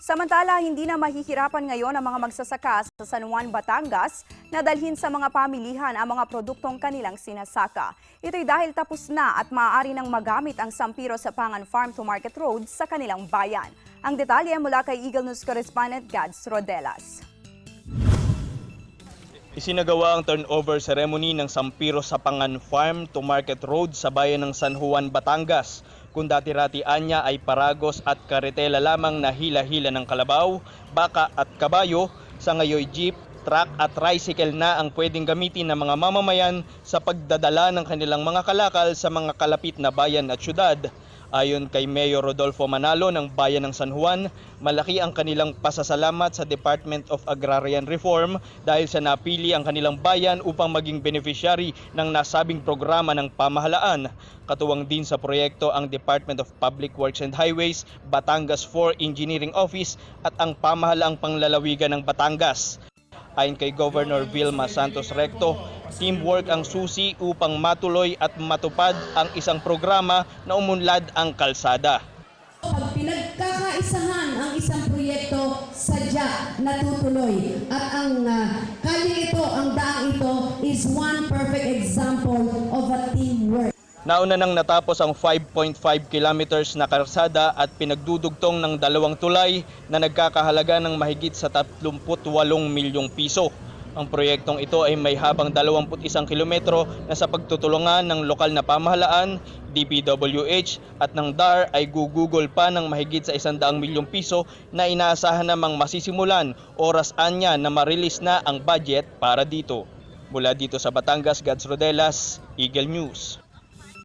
Samantala, hindi na mahihirapan ngayon ang mga magsasaka sa San Juan, Batangas na dalhin sa mga pamilihan ang mga produktong kanilang sinasaka. Ito'y dahil tapos na at maaari nang magamit ang Sampiro sa Pangan Farm to Market Road sa kanilang bayan. Ang detalye mula kay Eagle News correspondent Gads Rodelas. Isinagawa ang turnover ceremony ng Sampiro sa Pangan Farm to Market Road sa bayan ng San Juan, Batangas. Kung dati-ratian niya ay paragos at karetela lamang na hila-hila ng kalabaw, baka at kabayo, sa ngayoy jeep, truck at tricycle na ang pwedeng gamitin ng mga mamamayan sa pagdadala ng kanilang mga kalakal sa mga kalapit na bayan at syudad. Ayon kay Mayor Rodolfo Manalo ng Bayan ng San Juan, malaki ang kanilang pasasalamat sa Department of Agrarian Reform dahil sa napili ang kanilang bayan upang maging beneficiary ng nasabing programa ng pamahalaan. Katuwang din sa proyekto ang Department of Public Works and Highways, Batangas 4 Engineering Office at ang pamahalaang panglalawigan ng Batangas. Ayon kay Governor Vilma Santos Recto, teamwork ang susi upang matuloy at matupad ang isang programa na umunlad ang kalsada. Pag pinagkakaisahan ang isang proyekto, sadya natutuloy. At ang uh, kali ito, ang daang ito, is one perfect example of a teamwork. Nauna nang natapos ang 5.5 kilometers na karsada at pinagdudugtong ng dalawang tulay na nagkakahalaga ng mahigit sa 38 milyong piso. Ang proyektong ito ay may habang 21 kilometro na sa pagtutulungan ng lokal na pamahalaan, DPWH at ng DAR ay gugugol pa ng mahigit sa 100 milyong piso na inaasahan namang masisimulan oras anya na marilis na ang budget para dito. Mula dito sa Batangas, Gads Rodelas, Eagle News.